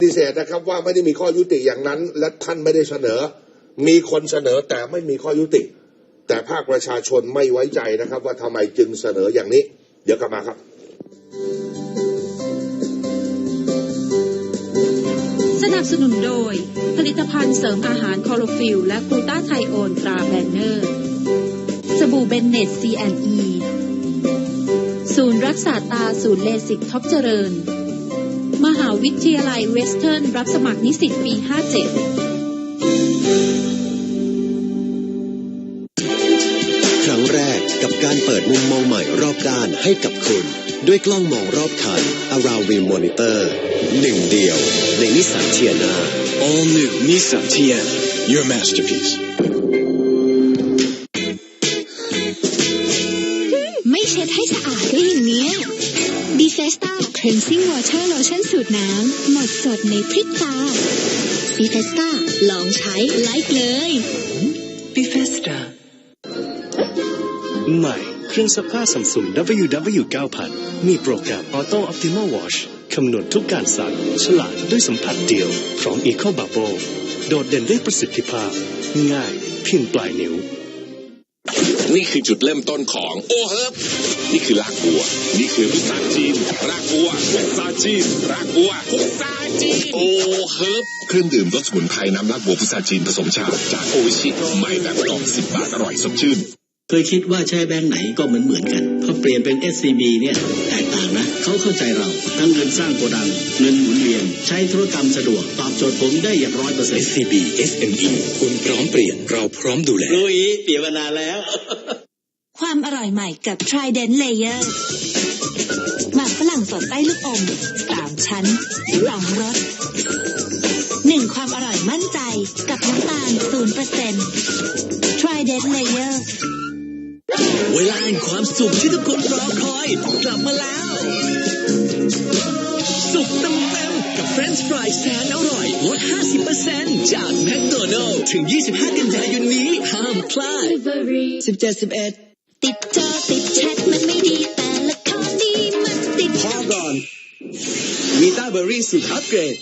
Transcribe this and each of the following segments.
ปฏิเสธนะครับว่าไม่ได้มีข้อยุติอย่างนั้น และท่านไม่ได้เสนอ มีคนเสนอแต่ไม่มีข้อยุติ แต่ภาคประชาชนไม่ไว้ใจนะครับ ว่าทำไมจึงเสนออย่างนี้ เดี๋ยวกลับมาครับ สนับสนุนโดย ผลิตภัณฑ์เสริมอาหารคอโรฟิล และกลูตาไทโอนตราแบนเนอร์ สบู่เบนเนต C&E ศูนย์รักษาตาศูนย์เลสิกท็อปเจริญ วิทยาลัยเวสเทิร์นรับสมัครนิสิตปี 57 ครั้งแรกกับการเปิดมุมมองใหม่รอบด้านให้กับคุณ ด้วยกล้องมองรอบคัน Around View Monitor หนึ่งเดียวในนิสสันเทียนา All new Nissan Tiana, your masterpiece. Cleansing Water Lotion สูตรน้ำ หมดสดในพริบตาดีเฟสตาลองใช้ไลค์เลย Bifesta ใหม่ เครื่องซักผ้าซัมซุง WW 9000มีโปรแกรม Auto Optimal Wash คำนวณทุกการซัก ฉลาดด้วยสัมผัสเดียว พร้อม Eco Bubble โดดเด่นด้วยประสิทธิภาพ ง่ายเพียงปลายนิ้ว นี่คือจุดเริ่มต้นของโอเฮิร์บ นี่คือรากบัว นี่คือพุทราจีน รากบัวพุทราจีน รากบัวพุทราจีน โอเฮิร์บเครื่องดื่มรสสมุนไพรน้ำรากบัวพุทราจีนผสมชา จากโออิชิใหม่แบบกล่องสิบบาทอร่อยสดชื่น เคยคิดว่าใช้แบงค์ไหนก็เหมือนเหมือนกันพอเปลี่ยนเป็น SCB เนี่ยแตกต่างนะเขาเข้าใจเราทั้งเงินสร้างโกดัง เงินหมุนเวียน ใช้ธุรกรรมสะดวก ตอบโจทย์ผมได้อย่างร้อยเปอร์เซ็นต์ SCB SME คุณพร้อมเปลี่ยนเราพร้อมดูแลรู้อีเปลี่ยนมานานแล้ว ความอร่อยใหม่กับ Trident Layer หมากฝรั่งสดใต้ลูกอมสามชั้นสองรสหนึ่งความอร่อยมั่นใจกับน้ำตาลศูนย์เปอร์เซ็นต์ Trident Layer เวลาแห่งความสุขที่ทุกคนรอคอย กลับมาแล้ว สุขเต็มเต็มๆกับเฟรนช์ฟรายแสนอร่อยลด 50%จากแมคโดนัลถึง 25 กันยายนนี้ ห้ามพลาด17 11 ติดจอติดแชทมันไม่ดีแต่ละครดีมันติดพอก่อนวีตาเบอร์รี่สูตรอัปเกรด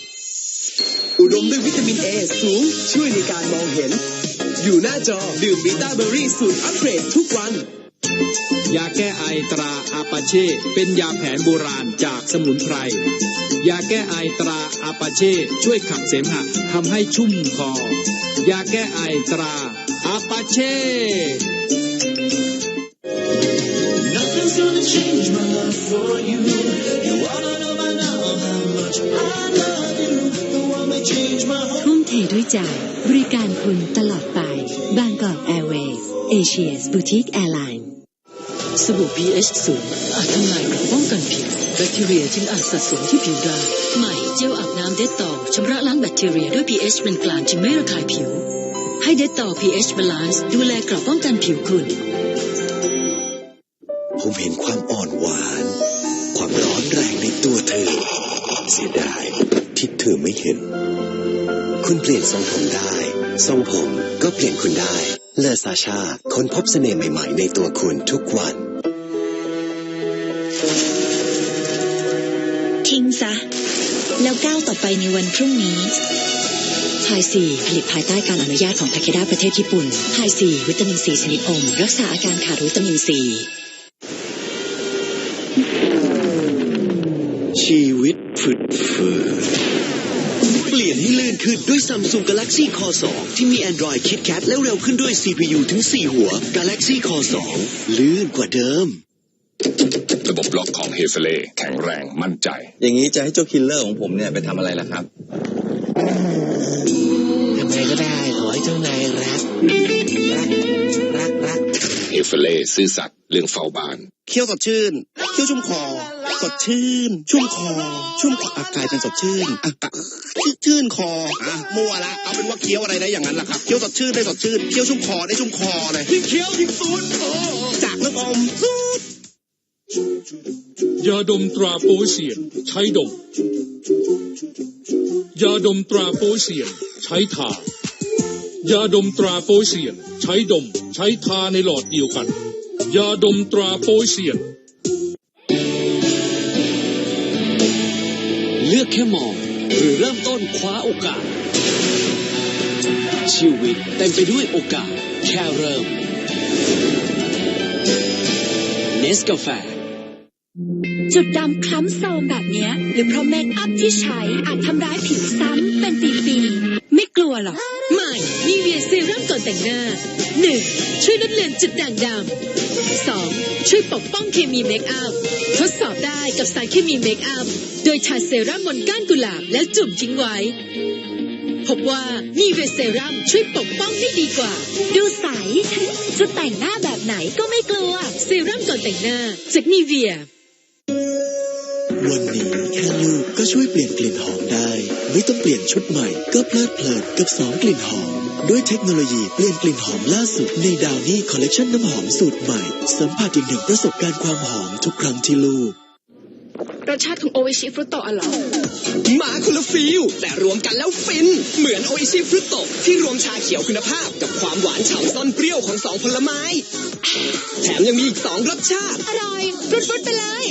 อุดมด้วยวิตามินเอสูง ช่วยในการมองเห็น อยู่หน้าจอดื่มวีตาเบอร์รี่สูตรอัปเกรดทุกวันยาแก้ไอตราอาปาเช่ เป็นยาแผนโบราณจากสมุนไพร ยาแก้ไอตราอาปาเช่ ช่วยขับเสมหะทำให้ชุ่มคอ ยาแก้ไอตราอาปาเช่ change my love for you. You wanna know by now how much I love you. The one that changed my whole ทุ่มเทด้วยใจบริการคุณตลอดไป บางกอกแอร์เวย์เอเชียสบูติกแอร์ไลน์สบู่ pH สูงอาจทำลายเกราะป้องกันผิวแบคทีเรียจึงอาจสะสมที่ผิวได้ใหม่เจลอาบน้ำเดตตอชำระล้างแบคทีเรียด้วย pH เป็นกลางจึงไม่ระคายผิว ให้เดตตอ pH balance ดูแลเกราะป้องกันผิวคุณ เสียดายที่เธอไม่เห็น คุณเปลี่ยนทรงผมได้ทรงผมก็เปลี่ยนคุณได้เลอซาชาค้นพบเสน่ห์ใหม่ๆ ในตัวคุณทุกวัน ทิ้งซะ แล้วก้าวต่อไปในวันพรุ่งนี้ไฮซีผลิตภายใต้การอนุญาตของทาเคดาประเทศญี่ปุ่นไฮซีวิตามินซีชนิดอม รักษาอาการขาดวิตามินซี ชีวิตฝืดฝืดเปลี่ยนให้ลื่นขึ้นด้วย Samsung Galaxy Core 2 ที่มี Android KitKat และเร็วขึ้นด้วย CPU ถึง 4 หัว Galaxy Core 2 ลื่นกว่าเดิม ระบบล็อกของเฮเฟเล่แข็งแรงมั่นใจ อย่างนี้จะให้เจ้าคิลเลอร์ของผมเนี่ยไปทำอะไรล่ะครับ ทำไงก็ได้ ขอให้เจ้านายรัก รัก รัก รักเฮเฟเล่ซื่อสัตย์เรื่องเฝ้าบ้าน เคี้ยวสดชื่น เคี้ยวชุ่มคอ สดชื่น ชุ่มคอ ชุ่มคออากลายเป็นสดชื่นอะอะชื่นชื่นคออะมัวละ เอาเป็นว่าเคี้ยวอะไรได้อย่างนั้นล่ะครับ เคี้ยวสดชื่นได้สดชื่น เคี้ยวชุ่มคอได้ชุ่มคอเลย ยิ่งเคี้ยวยิ่งสูดโอ้จากลูกอมสูดยาดมตราโปเซียน ใช้ดม ยาดมตราโปเซียน ใช้ทายาดมตราโปเซียน ใช้ดม ใช้ทาในหลอดเดียวกัน ยาดมตราโปเซียน เลือกแค่มองหรือเริ่มต้นคว้าโอกาส ชีวิตเต็มไปด้วยโอกาส แค่เริ่มเนสกาแฟจุดดำคล้ำโทรมแบบนี้หรือเพราะเมคอัพที่ใช้อาจทำร้ายผิวซ้ำเป็นปีๆ ไม่กลัวหรอกใหม่นีเวียเซรั่มก่อนแต่งหน้า 1. ช่วยลดเลือนจุดด่างดำ 2. ช่วยปกป้องเคมีเมคอัพ ทดสอบได้กับสารเคมีเมคอัพ โดยทาเซรั่มบนก้านกุหลาบแล้วจุ่มทิ้งไว้ พบว่านีเวียเซรั่มช่วยปกป้องได้ดีกว่า ดูใส จะแต่งหน้าแบบไหนก็ไม่กลัว เซรั่มก่อนแต่งหน้าจากนีเวีย วันนี้แค่ลูกก็ช่วยเปลี่ยนกลิ่นหอมได้ ไม่ต้องเปลี่ยนชุดใหม่ก็เพลิดเพลินกับสองกลิ่นหอม ด้วยเทคโนโลยีเปลี่ยนกลิ่นหอมล่าสุดในดาวนี่คอลเลกชันน้ำหอมสูตรใหม่ สัมผัสอีกหนึ่งประสบการณ์ความหอมทุกครั้งที่ลูกรสชาติของโออิชิฟรุตโตะอะเหรอมาคนละฟิลแต่รวมกันแล้วฟิน เหมือนโออิชิฟรุตโตะที่รวมชาเขียวคุณภาพ กับความหวานฉ่ำซ่อนเปรี้ยวของสองผลไม้ แถมยังมีอีกสองรสชาติ อร่อยรุตฟรุตไปเลย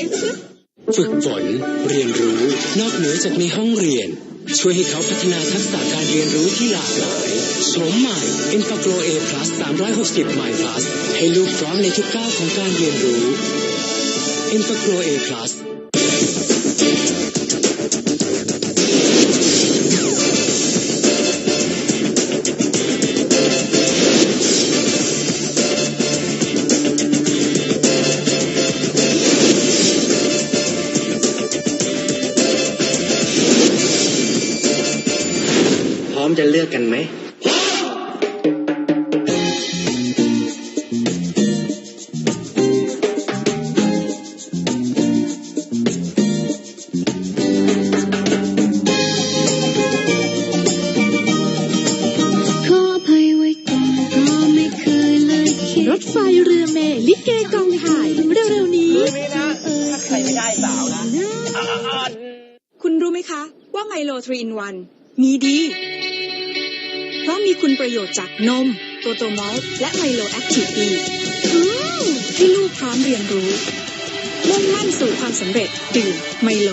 ฝึกฝนเรียนรู้นอกเหนือจากในห้องเรียน ช่วยให้เขาพัฒนาทักษะการเรียนรู้ที่หลากหลายโฉมใหม่ e n f a g r o A Plus 360 My Plus ให้ลูกพร้อมในทุกก้าวของการเรียนรู้ e n f a g r o A Plus พร้อมจะเอ็นไหมขออภัยไว้ก่อนเพรเคยเลย รถไฟเรือเมล์ลิเกกองถ่ายเร็วๆนี้ถ้าใครไม่ได้สาวนะคุณรู้ไหมคะ ว่าไมโล3 in 1มีดี เพราะมีคุณประโยชน์จากนมโตโตมอลและไมโลแอคทีฟีให้ลูกพร้อมเรียนรู้ มุ่งมั่นสู่ความสำเร็จดื่มไมโล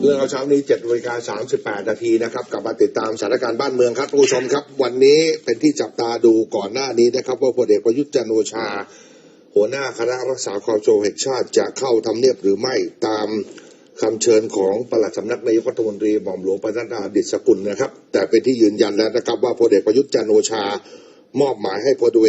เรื่องเอาเช้านี้7นาฬิกา38นาทีนะครับ กลับมาติดตามสถานการณ์บ้านเมืองครับผู้ชมครับ วันนี้เป็นที่จับตาดูก่อนหน้านี้นะครับ ว่าพลเอกประยุทธ์จันโอชา หัวหน้าคณะรักษาความสงบแห่งชาติจะเข้าทำเนียบหรือไม่ตามคำเชิญของปลัดสำนักนายกรัฐมนตรีหม่อมหลวงประธานาดิษฐกุลนะครับ แต่เป็นที่ยืนยันแล้วนะครับว่าพลเอกประยุทธ์จันโอชามอบหมายให้พลเอก